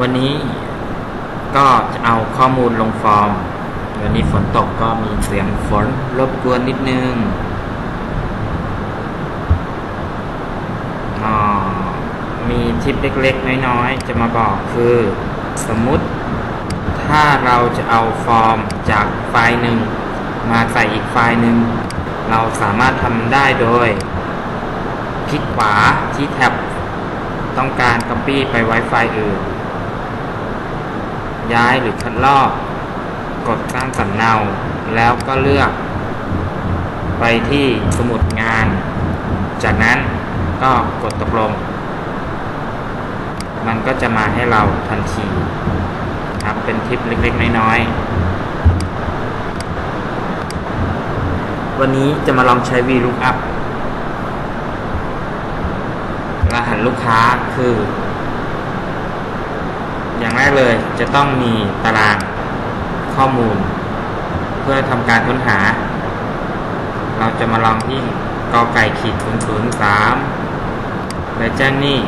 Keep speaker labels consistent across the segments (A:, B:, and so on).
A: วันนี้ก็จะเอาข้อมูลลงฟอร์ม วันนี้ฝนตกก็มีเสียงฝนรบกวนนิดนึงมีทิปเล็กๆ น้อยๆ จะมาบอกคือ สมมุติถ้าเราจะเอาฟอร์มจากไฟล์หนึ่ง มาใส่อีกไฟล์หนึ่ง เราสามารถทำได้โดย คลิกขวาที่แท็บต้องการ Copy ไปไว้ไฟล์อื่น ย้ายหรือคัดลอก กดสร้างสำเนา แล้วก็เลือก ไปที่สมุดงาน จากนั้นก็กดตกลง มันก็จะมาให้เราทันทีครับเป็นทิปเล็กๆ น้อยๆ วันนี้จะมาลองใช้ VLOOKUP รหัสลูกค้าคือ อย่างแรกเลยจะต้องมีตารางข้อมูล เพื่อทำการค้นหา เราจะมาลองที่กอไก่ขีด0 0 3และแจ้งนี่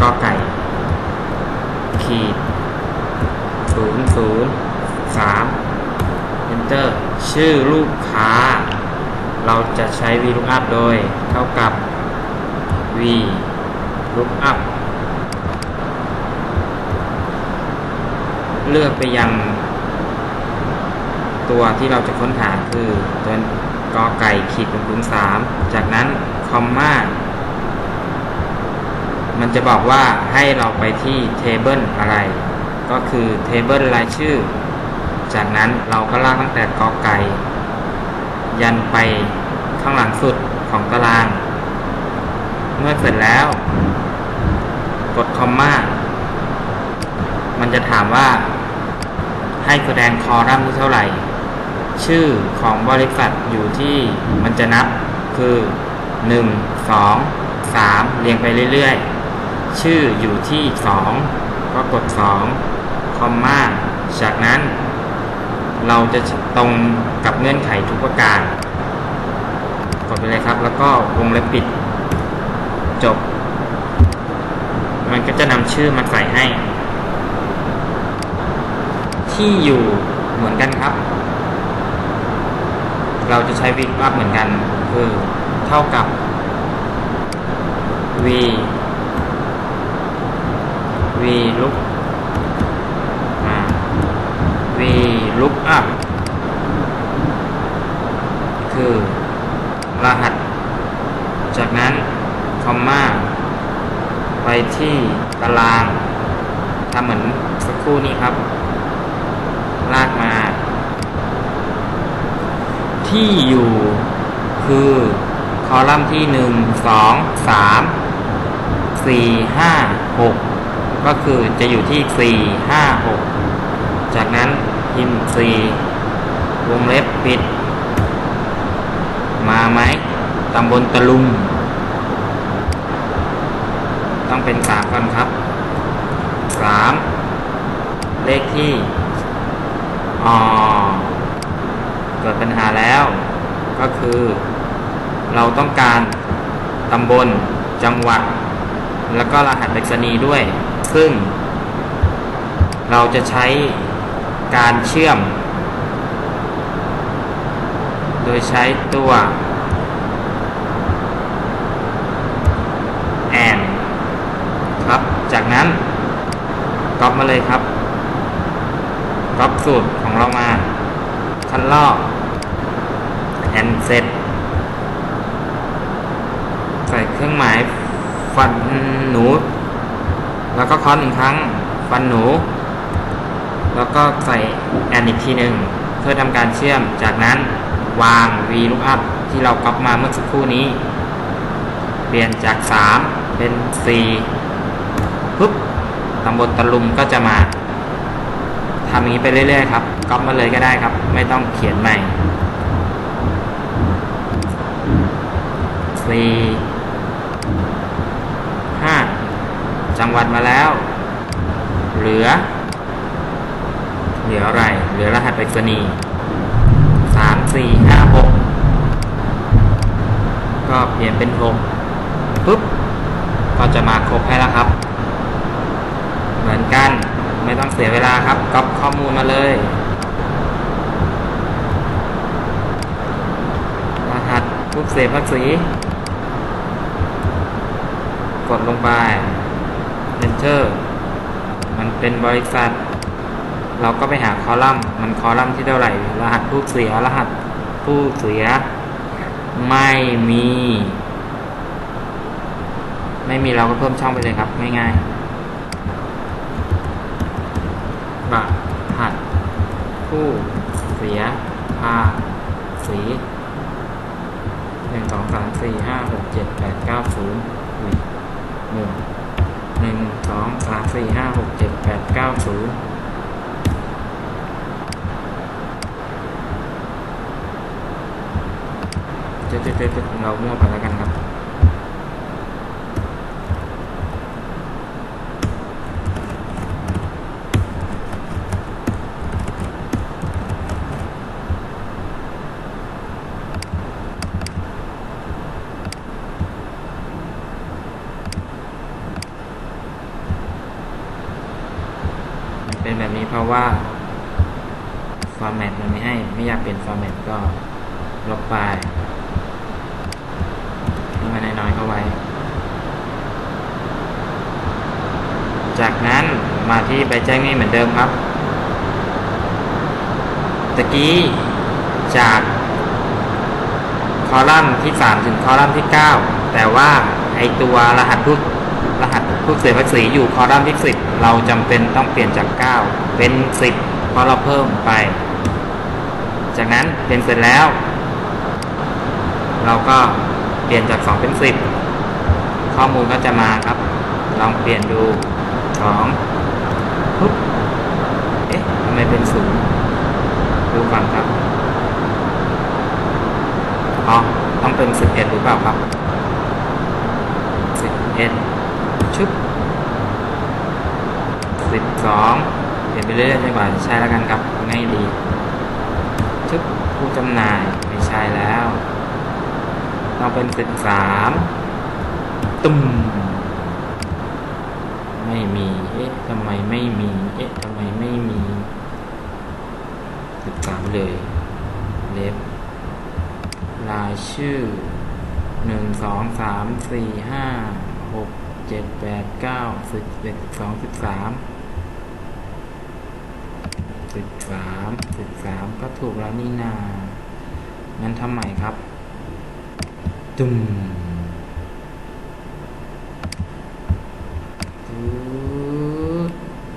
A: กอไก่ ขีด0 0 3 enter ชื่อลูกค้า เราจะใช้ VLOOKUP โดยเท่ากับ v lookup เลือกไปยัง ตัวที่เราจะค้นหาคือตัวกอไก่ขีดคูณสามจากนั้นคอมมามันจะบอกว่าให้เราไปที่เทเบิลอะไร ก็คือเทเบิลรายชื่อ จากนั้นเราก็ลากตั้งแต่กอไก่ ยันไปข้างหลังสุดของตาราง เมื่อเสร็จแล้ว กดคอมมามันจะถามว่า ให้แสดงคอลัมน์ที่เท่าไหร่ ชื่อของบริษัทอยู่ที่มันจะนับคือ 1 2 3 เรียงไปเรื่อยๆ ชื่ออยู่ที่ 2 ก็กด 2 คอมมาจากนั้น เราจะตรงกับเงื่อนไขทุกประการ กดไปเลยครับ แล้วก็วงเล็บปิด จบ มันก็จะนำชื่อมาใส่ให้ ที่อยู่เหมือนกันครับ เราจะใช้วิกอัพเหมือนกันคือเท่ากับ v v look อ่า v look up คือ รหัส จากนั้น คอมมาไปที่ตารางทำเหมือนสักครู่นี้ครับ ลากมา ที่อยู่ คือคอลัมน์ที่หนึ่งสองสามสี่ห้าหกก็คือจะอยู่ที่สี่ห้าหกจากนั้นพิมพ์สีวงเล็บปิด มาไหมตำบลตะลุงต้องเป็นสามก่อนครับสามเลขที่อ๋อ กิดปัญหาแล้ว ก็คือ เราต้องการตำบลจังหวัด แล้วก็รหัสไปรษณีย์ด้วย ซึ่ง เราจะใช้การเชื่อม โดยใช้ตัวแอนครับ จากนั้นก๊อปมาเลยครับก๊อปสูตรของเรามาคันลอก แอนเสร็จใส่เครื่องหมายฟันหนู แล้วก็คอนหนึ่งครั้ง ฟันหนู แล้วก็ใส่แอนอีกทีหนึ่งเพื่อทำการเชื่อม จากนั้นวาง v lookup ที่เราก๊อปมาเมื่อสักครู่นี้ เปลี่ยนจาก 3 เป็น 4ปุ๊บตำบลตะลุมก็จะมาทำอย่างนี้ไปเรื่อยๆครับก๊อปมาเลยก็ได้ครับ ไม่ต้องเขียนใหม่ สี่ห้าจังหวัดมาแล้ว เหลือ เหลืออะไร เหลือรหัสไปรษณีย์สามสี่ห้าหกก็เปลี่ยนเป็นหกปุ๊บ ก็จะมาครบให้แล้วครับ เหมือนกันไม่ต้องเสียเวลาครับก๊อปข้อมูลมาเลย รหัสผู้เสียภาษี กดลงไป Enter มันเป็นบริษัท เราก็ไปหาคอลัมน์ มันคอลัมน์ที่เท่าไหร่ รหัสผู้เสีย รหัสผู้เสีย ไม่มี ไม่มีเราก็เพิ่มช่องไปเลยครับ ง่ายๆรหัสผู้เสียภาษีหนึ่งสองสามสี่ห้าหกเจ็ดแปดเก้าศูนย์ หนึ่งหนึ่งสองสามสี่ห้าหกเจ็ดแปดเก้าศูนย์เจ๊เจ๊เจ๊เรามั่วไปแล้วกันเป็นแบบนี้เพ ราะว่าฟอร์แมตมันไม่ให้ ไม่อยากเปลี่ยนฟอร์แมตก็ลบไปให้มันน้อยๆเข้าไว้ จากนั้นมาที่ใบแจ้งหนี้เหมือนเดิมครับ ตะกี้จากคอลัมน์ที่ 3 ถึงคอลัมน์ที่ 9 แต่ว่าไอตัวรหัสผู้ร สผู้เสียภาษีอยู่คอลัมน์ที่10เราจำเป็นต้องเปลี่ยนจาก 9 เป็น 10 เพราะเราเพิ่มไป จากนั้นเป็นเสร็จแล้ว เราก็เปลี่ยนจาก 2 เป็น 10 ข้อมูลก็จะมาครับ ลองเปลี่ยนดู2ปุ๊บเอ๊ะทำไมเป็น 0 ดูก่อนครับอ๋อต้องเป็น 11 หรือเปล่าครับ 11 ชุบ12เปลี่ยนไปเรื่อยๆจนกว่าจะใช่แล้วกันครับง่ายดีชุบผู้จำหน่ายไม่ใช่แล้วต้องเป็น13ตุ้มไม่มีเอ๊ะทำไมไม่มีเอ๊ะทำไมไม่มี13เลยเล็บรายชื่อหนึ่งสองสามสี่ห้าหก เจ็ดแปดเก้าสิบเอ็ดสองสิบสามสิบสามสิบสามก็ถูกแล้วนี่นางั้นทำใหม่ครับ จุ่ม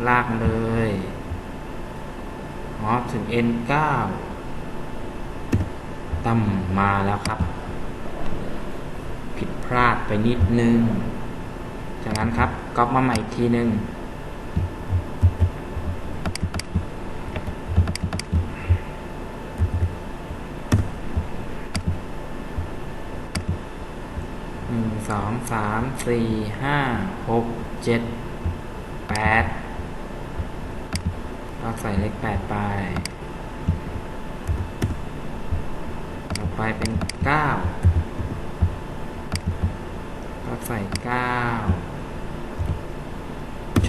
A: ลากเลยอ๋อถึง N9 ตั้มมาแล้วครับ ผิดพลาดไปนิดนึง จากนั้นครับก๊อปมาใหม่อีกทีหนึ่งหนึ่งสองสามสี่ห้าหกเจ็ดแปดก็ใส่เลขแปดไป ต่อไปเป็นเก้าก็ใส่เก้า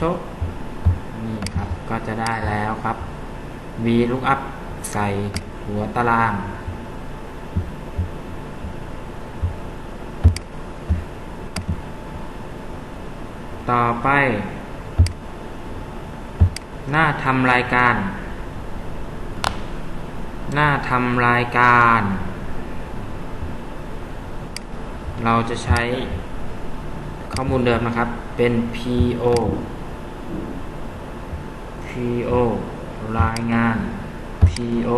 A: ชกนี่ครับก็จะได้แล้วครับ v lookup ใส่หัวตาราง ต่อไป หน้าทำรายการ หน้าทำรายการ เราจะใช้ข้อมูลเดิมนะครับ เป็น PO PO รายงาน PO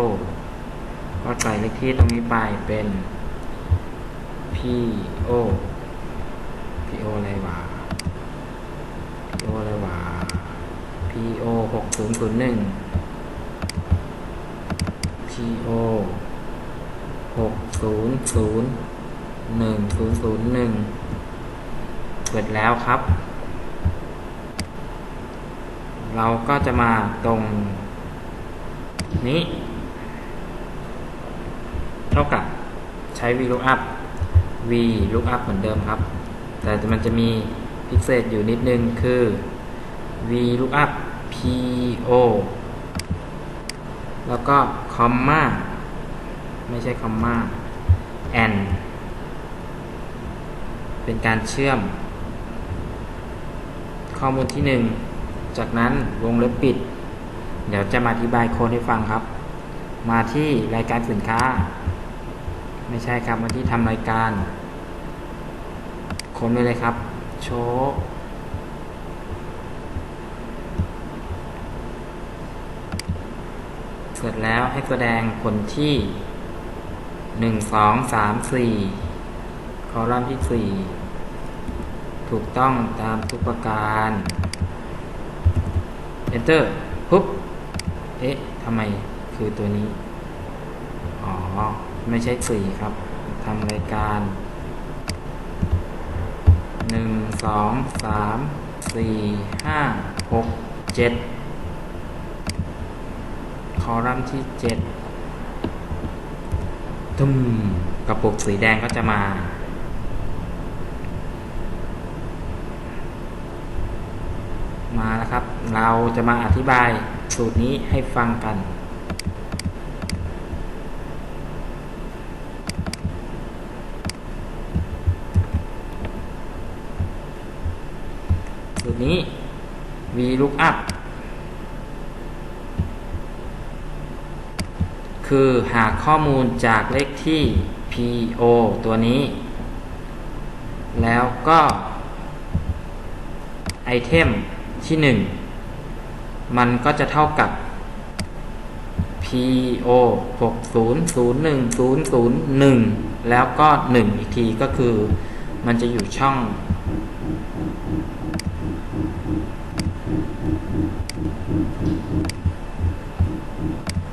A: ก็ใส่เลขที่ตรงนี้ไปเป็น PO PO อะไรวะ PO อะไรวะ PO หกศูนย์ศูนย์หนึ่ง PO หกศูนย์ศูนย์หนึ่งศูนย์ศูนย์หนึ่งเสร็จแล้วครับ เราก็จะมาตรงนี้ เท่ากับใช้ VLOOKUP VLOOKUP เหมือนเดิมครับ แต่มันจะมีพิเศษอยู่นิดนึงคือ VLOOKUP PO แล้วก็คอมมาไม่ใช่คอมมา and เป็นการเชื่อม ข้อมูลที่หนึ่ง จากนั้นวงเล็บปิด เดี๋ยวจะมาอธิบายโค้ดให้ฟังครับ มาที่รายการสินค้า ไม่ใช่ครับมาที่ทำรายการค้นไปเลยครับ โชว์เสร็จแล้วให้แสดงผลที่หนึ่งสองสามสี่คอลัมน์ที่สี่ถูกต้องตามทุกประการ Enter ปุ๊บ เอ๊ะทำไมคือตัวนี้ อ๋อ ไม่ใช่สี่ครับทำรายการหนึ่งสองสามสี่ห้าหกเจ็ดคอลัมน์ที่เจ็ดตุ้มกระปุกสีแดงก็จะมา มาแล้วครับ เราจะมาอธิบายสูตรนี้ให้ฟังกัน สูตรนี้ VLOOKUP คือหาข้อมูลจากเลขที่ PO ตัวนี้ แล้วก็ไอเทม ที่ 1 มันก็จะเท่ากับ PO 6001001 แล้วก็ 1 อีกทีก็คือ มันจะอยู่ช่อง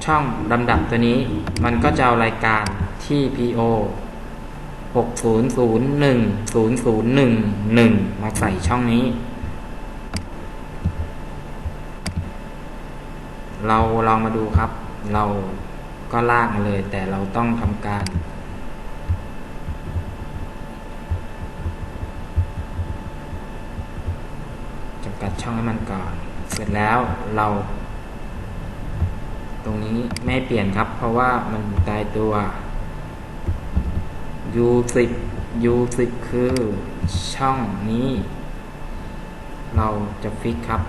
A: ช่องลำดับตัวนี้ มันก็จะเอารายการที่ PO 6001001มาใส่ช่องนี้ เราลองมาดูครับ เราก็ลากมาเลย แต่เราต้องทำการจำกัดช่องให้มันก่อน เสร็จแล้วเรา ตรงนี้ไม่เปลี่ยนครับ เพราะว่ามันตายตัว U10 U10 คือช่องนี้ เราจะฟิกครับ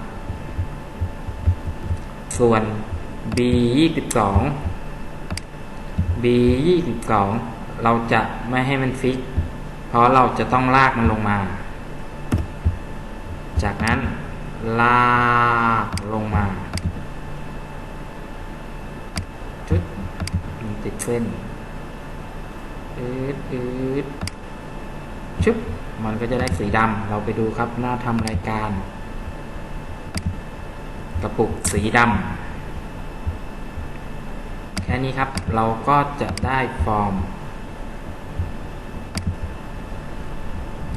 A: ส่วน B22 B22 เราจะไม่ให้มันฟิก เพราะเราจะต้องลากมันลงมา จากนั้นลากลงมาจุดมันติดเส้นอืดอืดชึบมันก็จะได้สีดำเราไปดูครับหน้าทำรายการ กระปุกสีดำแค่นี้ครับเราก็จะได้ฟอร์ม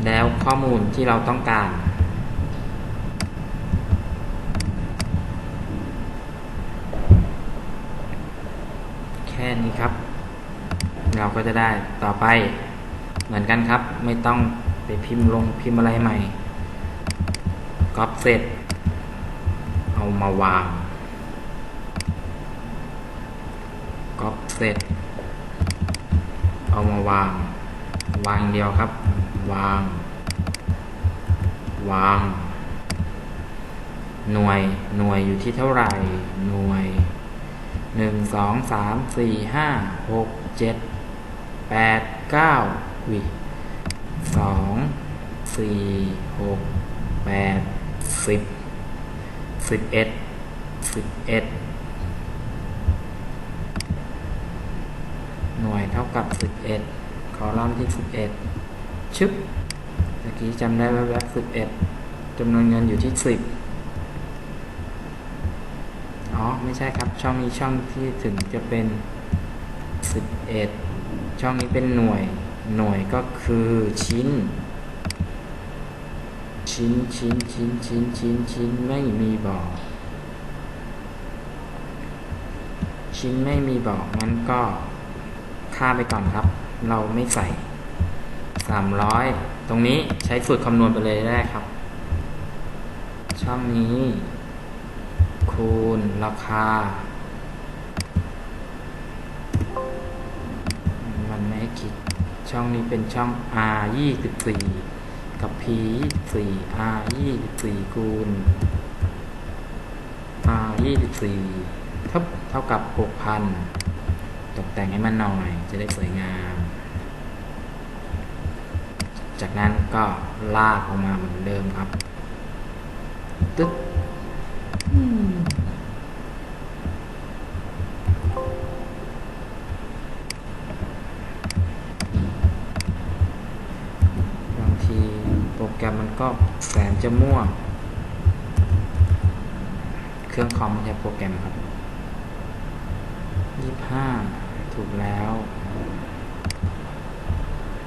A: แล้วข้อมูลที่เราต้องการ แค่นี้ครับ เราก็จะได้ต่อไปเหมือนกันครับ ไม่ต้องไปพิมพ์ลงพิมพ์อะไรใหม่ก๊อปเสร็จ เอามาวางก๊อปเสร็จ เอามาวาง วางเดียวครับ วาง วาง หน่วย หน่วยอยู่ที่เท่าไหร่ หน่วยหนึ่งสองสามสี่ห้าหกเจ็ดแปดเก้าวิสองสี่หกแปดสิบ สิบเอ็ดสิบเอ็ดหน่วยเท่ากับสิบเอ็ดคอลัมน์ที่สิบเอ็ดชึบเมื่อกี้จำได้แวบๆสิบเอ็ดจำนวนเงินอยู่ที่สิบอ๋อ ไม่ใช่ครับ ช่องนี้ช่องที่ถึงจะเป็น11ช่องนี้เป็นหน่วย หน่วยก็คือชิ้น ชิ้นชิ้นชิ้นชิ้นชิ้นชิ้นไม่มีบอกชิ้นไม่มีบอกงั้นก็ค่าไปก่อนครับ เราไม่ใส่ 300 ตรงนี้ใช้สูตรคำนวณไปเลยได้ครับ ช่องนี้ คูณราคา มันไม่ให้คิด ช่องนี้เป็นช่อง R 24 กับ P 24 R 24คูณ R 24เท่าเท่ากับ 6,000 ตกแต่งให้มันหน่อยจะได้สวยงาม จากนั้นก็ลากออกมาเหมือนเดิมครับตึ๊ด ก็แสนจะมั่วเครื่องคอมใช่โปรแกรมครับยี่ห้าถูกแล้ว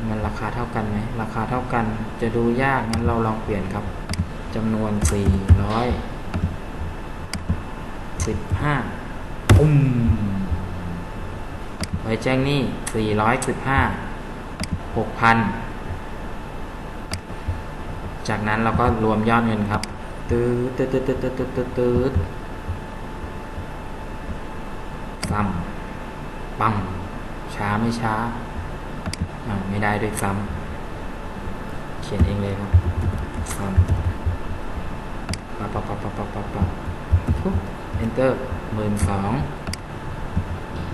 A: มันราคาเท่ากันไหม ราคาเท่ากันจะดูยากงั้นเราลองเปลี่ยนครับจำนวนสี่ร้อยสิบห้าอุ้มไว้แจ้งนี่สี่ร้อยสิบห้าหกพัน จากนั้นเราก็รวมยอดเงินครับตืดตืดตืดตืดตืดตืดตืดซ้ำปั๊มช้าไม่ช้า ไม่ได้ด้วยซ้ำเขียนเองเลยครับซ้ำปั๊บปั๊บปั๊บปั๊บปั๊บปั๊บปุ๊บ enter หมื่นสอง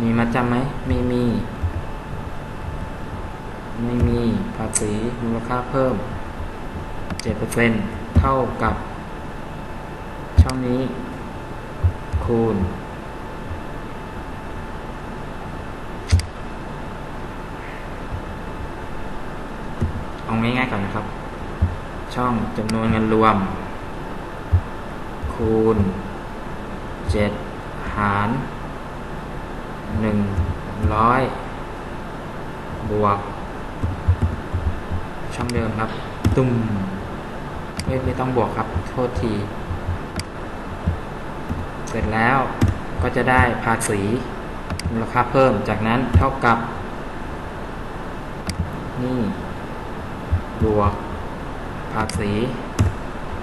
A: มีมัดจำไหมไม่มี ไม่มีภาษีมูลค่าเพิ่ม 7%เท่ากับ ช่องนี้ คูณ เอาง่ายๆก่อนนะครับ ช่องจำนวนเงินรวม คูณ 7 หาร 100 บวกช่องเดิมครับ ตุ้ม ไม่ไม่ต้องบวกครับ โทษที เสร็จแล้วก็จะได้ภาษีมูลค่าเพิ่มจากนั้นเท่ากับ นี่ บวก ภาษี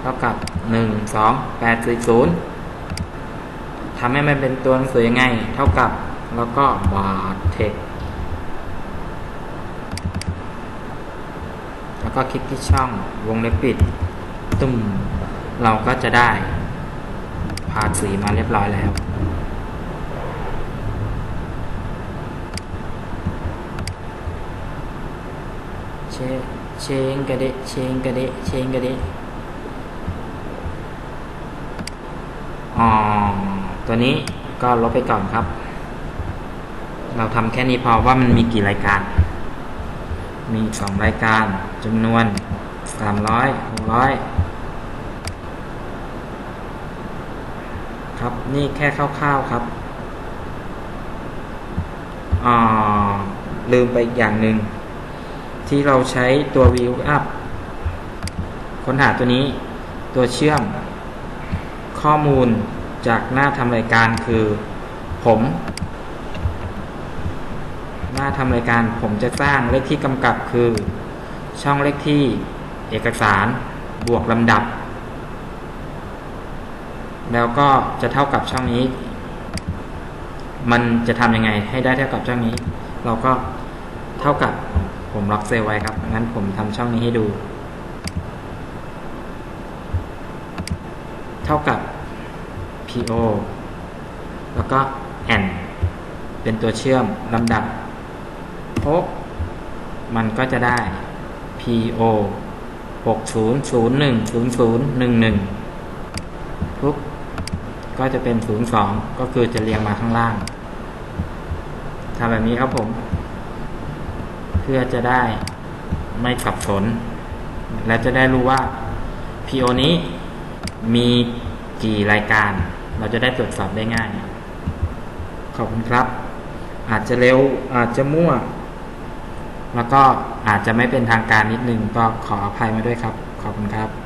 A: เท่ากับ 1 2 8 4 0ทำให้มันเป็นตัวหนังสือยังไง เท่ากับ แล้วก็บาทเทคแล้วก็คลิกที่ช่องวงเล็บปิด ตุ้มเราก็จะได้ภาษีมาเรียบร้อยแล้ว เชเชงกระเดะเชงกระเดะเชงกระเดะอ๋อตัวนี้ก็ลบไปก่อนครับ เราทำแค่นี้พอว่ามันมีกี่รายการ มีสองรายการจำนวนสามร้อยหกร้อยครับ นี่แค่คร่าวๆครับอ่าลืมไปอีกอย่างหนึ่งที่เราใช้ตัว view up ค้นหาตัวนี้ตัวเชื่อม ข้อมูลจากหน้าทำรายการคือ ผม หน้าทำรายการผมจะสร้างเลขที่กำกับคือ ช่องเลขที่เอกสารบวกลำดับ แล้วก็จะเท่ากับช่องนี้ มันจะทำยังไงให้ได้เท่ากับช่องนี้ เราก็เท่ากับผมล็อกเซลไว้ครับ งั้นผมทำช่องนี้ให้ดู เท่ากับ PO แล้วก็ N เป็นตัวเชื่อมลำดับพบมันก็จะได้ PO 60010011ปุ๊บ ก็จะเป็น 02 ก็คือจะเรียงมาข้างล่างทำแบบนี้ครับผม เพื่อจะได้ไม่สับสน และจะได้รู้ว่า PO นี้มีกี่รายการ เราจะได้ตรวจสอบได้ง่าย ขอบคุณครับ อาจจะเร็วอาจจะมั่ว แล้วก็อาจจะไม่เป็นทางการนิดนึงก็ขออภัยมาด้วยครับ ขอบคุณครับ